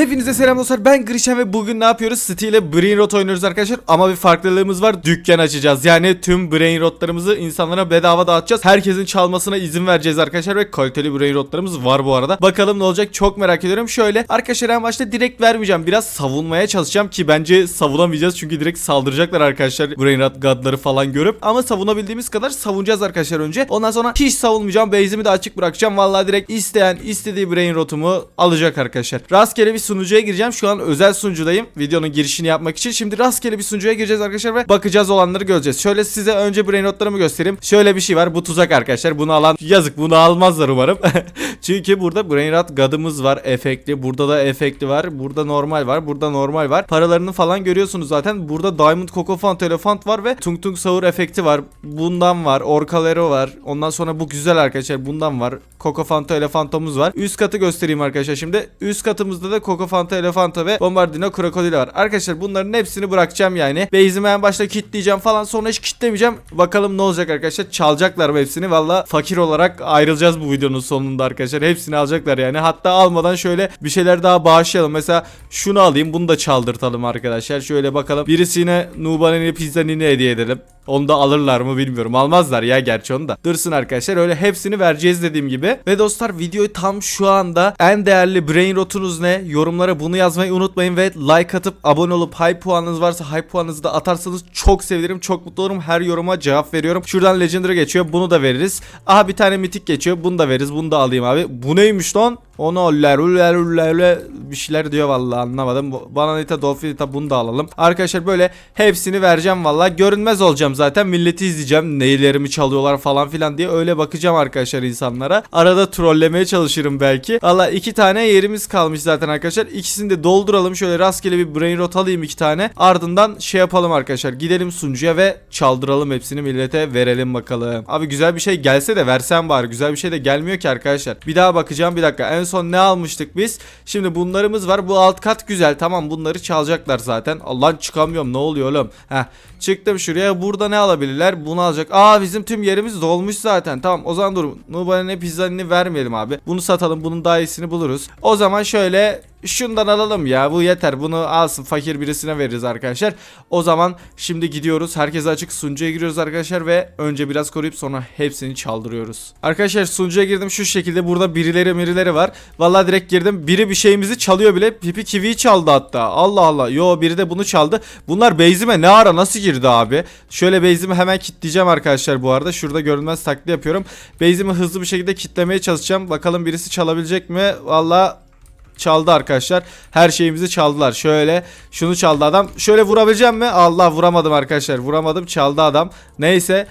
Hepinize selam dostlar. Ben Grişen ve bugün ne yapıyoruz? City ile Brain Rot oynuyoruz arkadaşlar. Ama bir farklılığımız var. Dükkan açacağız. Yani tüm Brain Rotlarımızı insanlara bedava dağıtacağız. Herkesin çalmasına izin vereceğiz arkadaşlar ve kaliteli Brain Rotlarımız var bu arada. Bakalım ne olacak? Çok merak ediyorum. Şöyle arkadaşlar en başta direkt vermeyeceğim. Biraz savunmaya çalışacağım ki bence savunamayacağız. Çünkü direkt saldıracaklar arkadaşlar. Brain Rot God'ları falan görüp. Ama savunabildiğimiz kadar savunacağız arkadaşlar önce. Ondan sonra hiç savunmayacağım. Base'imi de açık bırakacağım. Vallahi direkt isteyen istediği Brain Rot'umu alacak arkadaşlar. Rastgele bir sunucuya gireceğim. Şu an özel sunucudayım. Videonun girişini yapmak için. Şimdi rastgele bir sunucuya gireceğiz arkadaşlar ve bakacağız olanları göreceğiz. Şöyle size önce brain notlarımı göstereyim. Şöyle bir şey var. Bu tuzak arkadaşlar. Bunu alan yazık bunu almazlar umarım. Çünkü burada brain gadımız var. Efektli. Burada da efektli var. Burada normal var. Burada normal var. Paralarını falan görüyorsunuz zaten. Burada Diamond Cocofant Elefant var ve Tung Tung Sahur efekti var. Bundan var. Orkalero var. Ondan sonra bu güzel arkadaşlar. Bundan var. Cocofanto Elefantomuz var. Üst katı göstereyim arkadaşlar şimdi. Üst katımızda da Cocofanta Elefanta ve Bombardino Krokodil var. Arkadaşlar bunların hepsini bırakacağım yani. Base'imi en başta kilitleyeceğim falan sonra hiç kilitlemeyeceğim. Bakalım ne olacak arkadaşlar. Çalacaklar hepsini? Valla fakir olarak ayrılacağız bu videonun sonunda arkadaşlar. Hepsini alacaklar yani. Hatta almadan şöyle bir şeyler daha bağışlayalım. Mesela şunu alayım. Bunu da çaldırtalım arkadaşlar. Şöyle bakalım. Birisine Nubanini Pizzanini hediye edelim. Onu da alırlar mı bilmiyorum. Almazlar ya gerçi onu da. Dursun arkadaşlar öyle hepsini vereceğiz dediğim gibi. Ve dostlar videoyu tam şu anda en değerli brain rotunuz ne? Yorumlara bunu yazmayı unutmayın ve like atıp abone olup high puanınız varsa high puanınızı da atarsanız çok sevinirim. Çok mutlu olurum. Her yoruma cevap veriyorum. Şuradan legendary geçiyor. Bunu da veririz. Aha bir tane mitik geçiyor. Bunu da veririz. Bunu da alayım abi. Bu neymiş lan? Onu lerullerullerule bir şeyler diyor vallahi anlamadım. Bananita Dolphinita bunu da alalım. Arkadaşlar böyle hepsini vereceğim vallahi. Görünmez olacağım zaten. Milleti izleyeceğim. Neylerimi çalıyorlar falan filan diye öyle bakacağım arkadaşlar insanlara. Arada trollemeye çalışırım belki. Valla iki tane yerimiz kalmış zaten arkadaşlar. İkisini de dolduralım. Şöyle rastgele bir brain rot alayım iki tane. Ardından şey yapalım arkadaşlar. Gidelim sunucuya ve çaldıralım hepsini millete verelim bakalım. Abi güzel bir şey gelse de versen bari. Güzel bir şey de gelmiyor ki arkadaşlar. Bir daha bakacağım bir dakika. En son ne almıştık biz? Şimdi bunlarımız var. Bu alt kat güzel. Tamam bunları çalacaklar zaten. Allah'ın çıkamıyorum. Ne oluyor oğlum? Heh. Çıktım şuraya. Burada ne alabilirler? Bunu alacak. Aa bizim tüm yerimiz dolmuş zaten. Tamam o zaman dur. Nubanene pizzanini vermeyelim abi. Bunu satalım. Bunun daha iyisini buluruz. O zaman şöyle şundan alalım ya. Bu yeter. Bunu alsın. Fakir birisine veririz arkadaşlar. O zaman şimdi gidiyoruz. Herkese açık sunucuya giriyoruz arkadaşlar ve önce biraz koruyup sonra hepsini çaldırıyoruz. Arkadaşlar sunucuya girdim şu şekilde. Burada birileri mirileri var. Vallahi direkt girdim. Biri bir şeyimizi çalıyor bile. Pipi kiviyi çaldı hatta. Allah Allah. Yo biri de bunu çaldı. Bunlar base'ime ne ara nasıl girdi abi? Şöyle base'imi hemen kilitleyeceğim arkadaşlar bu arada. Şurada görünmez taklidi yapıyorum. Base'imi hızlı bir şekilde kilitlemeye çalışacağım. Bakalım birisi çalabilecek mi? Vallahi çaldı arkadaşlar. Her şeyimizi çaldılar. Şöyle şunu çaldı adam. Şöyle vurabileceğim mi? Allah vuramadım arkadaşlar. Vuramadım. Çaldı adam. Neyse.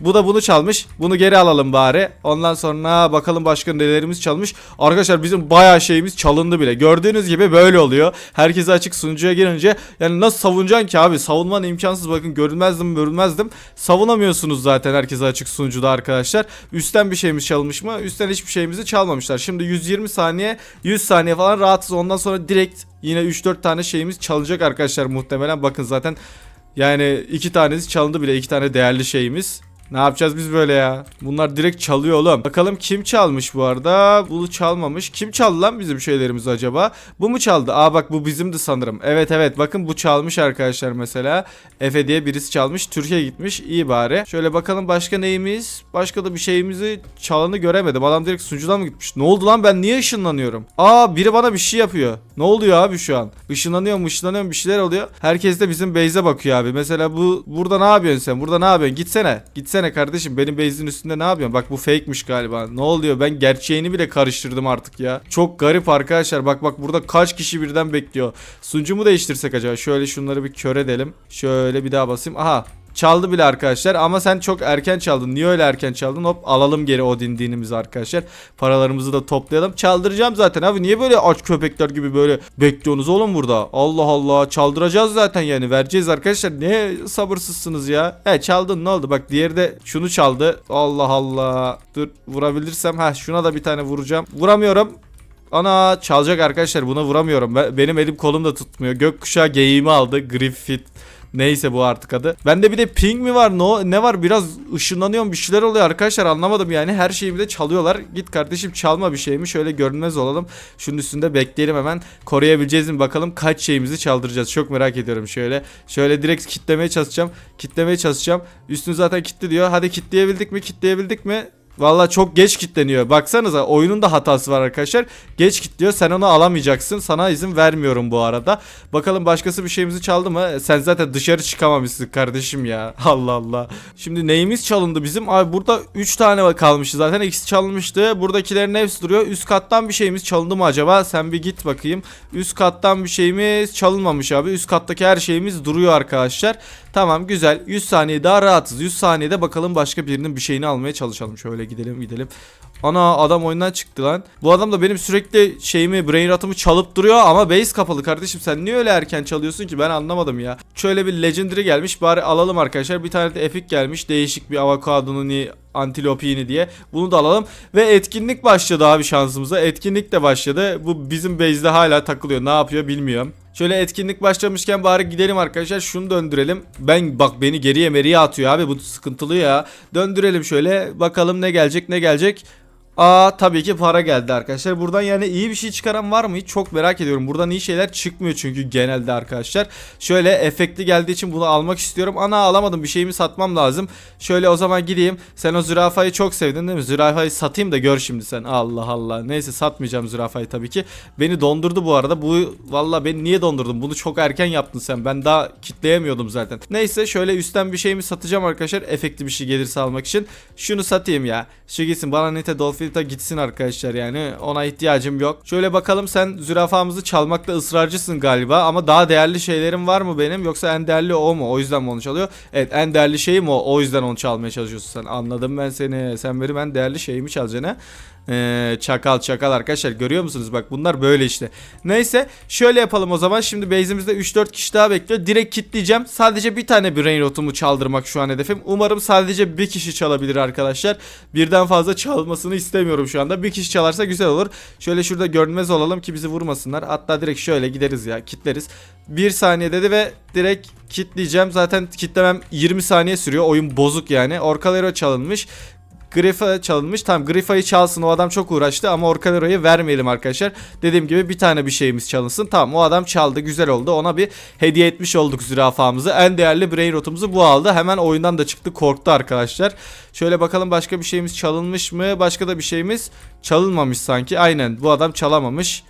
Bu da bunu çalmış. Bunu geri alalım bari. Ondan sonra bakalım başka nelerimiz çalmış. Arkadaşlar bizim bayağı şeyimiz çalındı bile. Gördüğünüz gibi böyle oluyor. Herkese açık sunucuya girince yani nasıl savunacaksın ki abi? Savunman imkansız. Bakın görünmezdim görünmezdim. Savunamıyorsunuz zaten herkese açık sunucuda arkadaşlar. Üstten bir şeyimiz çalınmış mı? Üstten hiçbir şeyimizi çalmamışlar. Şimdi 120 saniye 100 saniye falan rahatsız. Ondan sonra direkt yine 3-4 tane şeyimiz çalacak arkadaşlar muhtemelen. Bakın zaten yani iki tanesi çalındı bile. iki tane değerli şeyimiz. Ne yapacağız biz böyle ya? Bunlar direkt çalıyor oğlum. Bakalım kim çalmış bu arada? Bunu çalmamış. Kim çaldı lan bizim şeylerimizi acaba? Bu mu çaldı? Aa bak bu bizimdi sanırım. Evet evet bakın bu çalmış arkadaşlar mesela. Efe diye birisi çalmış. Türkiye gitmiş. İyi bari. Şöyle bakalım başka neyimiz? Başka da bir şeyimizi çalanı göremedim. Adam direkt sunucudan mı gitmiş? Ne oldu lan ben niye ışınlanıyorum? Aa biri bana bir şey yapıyor. Ne oluyor abi şu an? Işınlanıyorum ışınlanıyorum bir şeyler oluyor. Herkes de bizim base'e bakıyor abi. Mesela bu burada ne yapıyorsun sen? Burada ne yapıyorsun? Gitsene. Gitsene kardeşim. Benim base'in üstünde ne yapıyorsun? Bak bu fake'miş galiba. Ne oluyor? Ben gerçeğini bile karıştırdım artık ya. Çok garip arkadaşlar. Bak bak burada kaç kişi birden bekliyor. Sunucu mu değiştirsek acaba? Şöyle şunları bir kör edelim. Şöyle bir daha basayım. Aha Çaldı bile arkadaşlar ama sen çok erken çaldın. Niye öyle erken çaldın? Hop alalım geri o dindiğimizi arkadaşlar. Paralarımızı da toplayalım. Çaldıracağım zaten abi. Niye böyle aç köpekler gibi böyle bekliyorsunuz oğlum burada? Allah Allah çaldıracağız zaten yani. Vereceğiz arkadaşlar. Niye sabırsızsınız ya? He çaldın ne oldu? Bak diğeri de şunu çaldı. Allah Allah. Dur vurabilirsem. Ha şuna da bir tane vuracağım. Vuramıyorum. Ana çalacak arkadaşlar buna vuramıyorum. Ben- benim elim kolum da tutmuyor. Gökkuşağı geyiğimi aldı. Griffith Neyse bu artık adı. Bende bir de ping mi var? No, ne var? Biraz ışınlanıyorum bir şeyler oluyor arkadaşlar anlamadım yani. Her şeyimi de çalıyorlar. Git kardeşim çalma bir şeyimi. Şöyle görünmez olalım. Şunun üstünde bekleyelim hemen. Koruyabileceğiz mi bakalım kaç şeyimizi çaldıracağız. Çok merak ediyorum şöyle. Şöyle direkt kitlemeye çalışacağım. Kitlemeye çalışacağım. Üstünü zaten kitle diyor. Hadi kitleyebildik mi? Kitleyebildik mi? Valla çok geç kitleniyor. Baksanıza oyunun da hatası var arkadaşlar. Geç kitliyor. Sen onu alamayacaksın. Sana izin vermiyorum bu arada. Bakalım başkası bir şeyimizi çaldı mı? Sen zaten dışarı çıkamamışsın kardeşim ya. Allah Allah. Şimdi neyimiz çalındı bizim? Abi burada 3 tane kalmıştı zaten. ikisi çalınmıştı. Buradakilerin hepsi duruyor. Üst kattan bir şeyimiz çalındı mı acaba? Sen bir git bakayım. Üst kattan bir şeyimiz çalınmamış abi. Üst kattaki her şeyimiz duruyor arkadaşlar. Tamam güzel. 100 saniye daha rahatız. 100 saniyede bakalım başka birinin bir şeyini almaya çalışalım. Şöyle gidelim gidelim. Ana adam oyundan çıktı lan. Bu adam da benim sürekli şeyimi brain rot'ımı çalıp duruyor ama base kapalı kardeşim. Sen niye öyle erken çalıyorsun ki ben anlamadım ya. Şöyle bir legendary gelmiş bari alalım arkadaşlar. Bir tane de epic gelmiş. Değişik bir avokadonun antilopini diye. Bunu da alalım. Ve etkinlik başladı abi şansımıza. Etkinlik de başladı. Bu bizim base'de hala takılıyor. Ne yapıyor bilmiyorum. Şöyle etkinlik başlamışken bari gidelim arkadaşlar. Şunu döndürelim. Ben bak beni geriye meriye atıyor abi. Bu sıkıntılı ya. Döndürelim şöyle. Bakalım ne gelecek ne gelecek. Aa tabii ki para geldi arkadaşlar. Buradan yani iyi bir şey çıkaran var mı? Çok merak ediyorum. Buradan iyi şeyler çıkmıyor çünkü genelde arkadaşlar. Şöyle efekti geldiği için bunu almak istiyorum. Ana alamadım. Bir şeyimi satmam lazım. Şöyle o zaman gideyim. Sen o zürafayı çok sevdin değil mi? Zürafayı satayım da gör şimdi sen. Allah Allah. Neyse satmayacağım zürafayı tabii ki. Beni dondurdu bu arada. Bu valla beni niye dondurdun? Bunu çok erken yaptın sen. Ben daha kitleyemiyordum zaten. Neyse şöyle üstten bir şeyimi satacağım arkadaşlar. Efekti bir şey gelirse almak için. Şunu satayım ya. Şu gitsin. Bana Nite Dolphin Filta gitsin arkadaşlar yani ona ihtiyacım yok. Şöyle bakalım sen zürafamızı çalmakta ısrarcısın galiba ama daha değerli şeylerim var mı benim yoksa en değerli o mu? O yüzden mi onu çalıyor? Evet en değerli şeyim o. O yüzden onu çalmaya çalışıyorsun sen. Anladım ben seni. Sen benim en değerli şeyimi çalacaksın ha. Ee, çakal çakal arkadaşlar görüyor musunuz bak bunlar böyle işte. Neyse şöyle yapalım o zaman şimdi base'imizde 3-4 kişi daha bekliyor. Direkt kitleyeceğim. Sadece bir tane brain rotumu çaldırmak şu an hedefim. Umarım sadece bir kişi çalabilir arkadaşlar. Birden fazla çalmasını istemiyorum şu anda. Bir kişi çalarsa güzel olur. Şöyle şurada görünmez olalım ki bizi vurmasınlar. Hatta direkt şöyle gideriz ya kitleriz. Bir saniye dedi ve direkt kitleyeceğim. Zaten kitlemem 20 saniye sürüyor. Oyun bozuk yani. Orkalero çalınmış. Grifa çalınmış. Tamam Grifa'yı çalsın o adam çok uğraştı ama Orcalero'yu vermeyelim arkadaşlar. Dediğim gibi bir tane bir şeyimiz çalınsın. Tamam o adam çaldı güzel oldu. Ona bir hediye etmiş olduk zürafamızı. En değerli brain rotumuzu bu aldı. Hemen oyundan da çıktı korktu arkadaşlar. Şöyle bakalım başka bir şeyimiz çalınmış mı? Başka da bir şeyimiz çalınmamış sanki. Aynen bu adam çalamamış.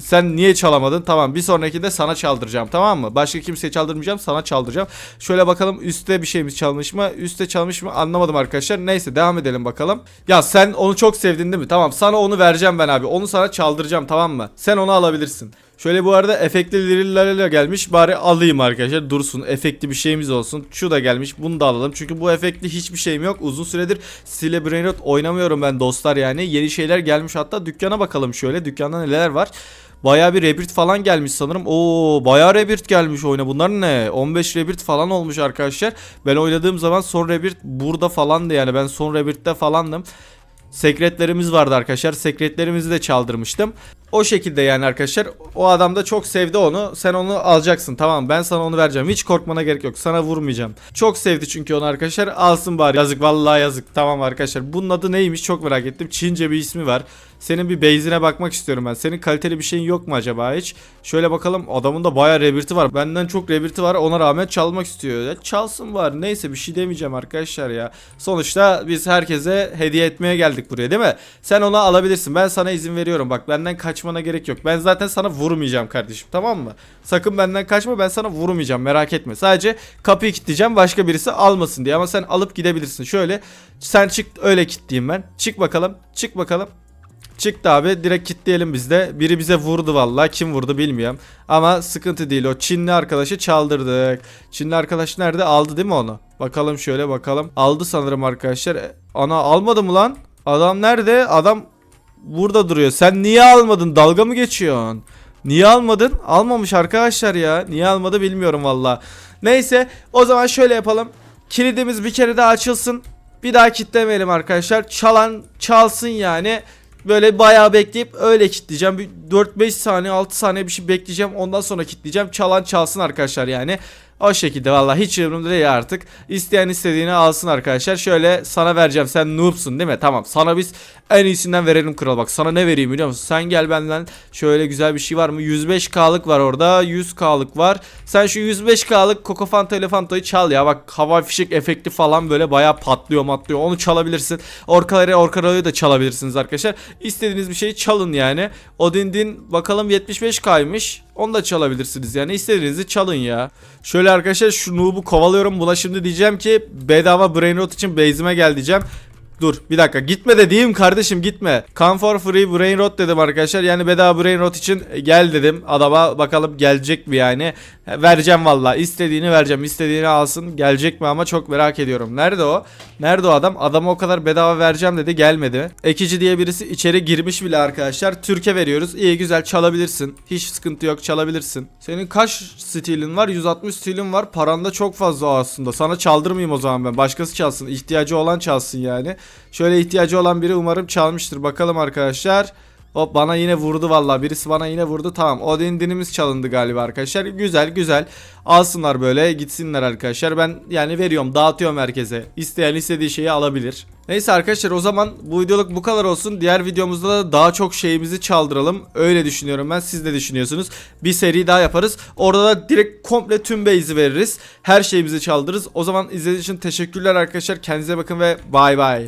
Sen niye çalamadın? Tamam bir sonraki de sana çaldıracağım tamam mı? Başka kimseye çaldırmayacağım sana çaldıracağım. Şöyle bakalım üstte bir şeyimiz çalmış mı? Üstte çalmış mı? Anlamadım arkadaşlar. Neyse devam edelim bakalım. Ya sen onu çok sevdin değil mi? Tamam sana onu vereceğim ben abi. Onu sana çaldıracağım tamam mı? Sen onu alabilirsin. Şöyle bu arada efektli lirillerle gelmiş. Bari alayım arkadaşlar. Dursun. Efektli bir şeyimiz olsun. Şu da gelmiş. Bunu da alalım. Çünkü bu efektli hiçbir şeyim yok. Uzun süredir Stile Brainrot oynamıyorum ben dostlar yani. Yeni şeyler gelmiş hatta. Dükkana bakalım şöyle. Dükkanda neler var. Baya bir rebirth falan gelmiş sanırım. Oo baya rebirth gelmiş oyuna. Bunlar ne? 15 rebirth falan olmuş arkadaşlar. Ben oynadığım zaman son rebirth burada falandı yani. Ben son rebirth'te falandım. Sekretlerimiz vardı arkadaşlar. Sekretlerimizi de çaldırmıştım. O şekilde yani arkadaşlar. O adam da çok sevdi onu. Sen onu alacaksın tamam Ben sana onu vereceğim. Hiç korkmana gerek yok. Sana vurmayacağım. Çok sevdi çünkü onu arkadaşlar. Alsın bari. Yazık vallahi yazık. Tamam arkadaşlar. Bunun adı neymiş çok merak ettim. Çince bir ismi var. Senin bir base'ine bakmak istiyorum ben. Senin kaliteli bir şeyin yok mu acaba hiç? Şöyle bakalım. Adamın da bayağı rebirti var. Benden çok rebirti var. Ona rağmen çalmak istiyor. Ya çalsın var. Neyse bir şey demeyeceğim arkadaşlar ya. Sonuçta biz herkese hediye etmeye geldik buraya değil mi? Sen onu alabilirsin. Ben sana izin veriyorum. Bak benden kaçmana gerek yok. Ben zaten sana vurmayacağım kardeşim. Tamam mı? Sakın benden kaçma. Ben sana vurmayacağım. Merak etme. Sadece kapıyı kilitleyeceğim. Başka birisi almasın diye. Ama sen alıp gidebilirsin. Şöyle sen çık öyle kilitleyeyim ben. Çık bakalım. Çık bakalım. Çıktı abi direkt kitleyelim biz de. Biri bize vurdu vallahi kim vurdu bilmiyorum. Ama sıkıntı değil o Çinli arkadaşı çaldırdık. Çinli arkadaş nerede aldı değil mi onu? Bakalım şöyle bakalım. Aldı sanırım arkadaşlar. E, Ana almadı mı lan? Adam nerede? Adam burada duruyor. Sen niye almadın? Dalga mı geçiyorsun? Niye almadın? Almamış arkadaşlar ya. Niye almadı bilmiyorum valla. Neyse o zaman şöyle yapalım. Kilidimiz bir kere daha açılsın. Bir daha kitlemeyelim arkadaşlar. Çalan çalsın yani. Böyle bayağı bekleyip öyle kitleyeceğim. Bir 4-5 saniye 6 saniye bir şey bekleyeceğim. Ondan sonra kitleyeceğim. Çalan çalsın arkadaşlar yani. O şekilde vallahi hiç umurumda değil artık. İsteyen istediğini alsın arkadaşlar. Şöyle sana vereceğim. Sen noobsun değil mi? Tamam. Sana biz en iyisinden verelim kral. Bak sana ne vereyim biliyor musun? Sen gel benden. Şöyle güzel bir şey var mı? 105K'lık var orada. 100K'lık var. Sen şu 105K'lık Coco Fanta Elefanto'yu çal ya. Bak hava fişek efekti falan böyle bayağı patlıyor matlıyor. Onu çalabilirsin. Orkaları orkaları da çalabilirsiniz arkadaşlar. İstediğiniz bir şeyi çalın yani. Odin bakalım 75K'ymış. Onu da çalabilirsiniz yani istediğinizi çalın ya. Şöyle arkadaşlar şu noob'u kovalıyorum. Buna şimdi diyeceğim ki bedava brain rot için base'ime gel diyeceğim. Dur bir dakika gitme de diyeyim kardeşim gitme. Come for free brain rot dedim arkadaşlar. Yani bedava brain rot için gel dedim. Adama bakalım gelecek mi yani. Vereceğim valla. istediğini vereceğim. istediğini alsın. Gelecek mi ama çok merak ediyorum. Nerede o? Nerede o adam? Adama o kadar bedava vereceğim dedi gelmedi. Ekici diye birisi içeri girmiş bile arkadaşlar. Türkiye veriyoruz. İyi güzel çalabilirsin. Hiç sıkıntı yok çalabilirsin. Senin kaç stilin var? 160 stilin var. Paran da çok fazla aslında. Sana çaldırmayayım o zaman ben. Başkası çalsın. İhtiyacı olan çalsın yani. Şöyle ihtiyacı olan biri umarım çalmıştır. Bakalım arkadaşlar. Hop bana yine vurdu vallahi. Birisi bana yine vurdu. Tamam. O dinimiz çalındı galiba arkadaşlar. Güzel güzel. Alsınlar böyle gitsinler arkadaşlar. Ben yani veriyorum dağıtıyorum herkese. İsteyen istediği şeyi alabilir. Neyse arkadaşlar o zaman bu videoluk bu kadar olsun. Diğer videomuzda da daha çok şeyimizi çaldıralım. Öyle düşünüyorum ben. Siz de düşünüyorsunuz. Bir seri daha yaparız. Orada da direkt komple tüm base'i veririz. Her şeyimizi çaldırırız. O zaman izlediğiniz için teşekkürler arkadaşlar. Kendinize bakın ve bay bay.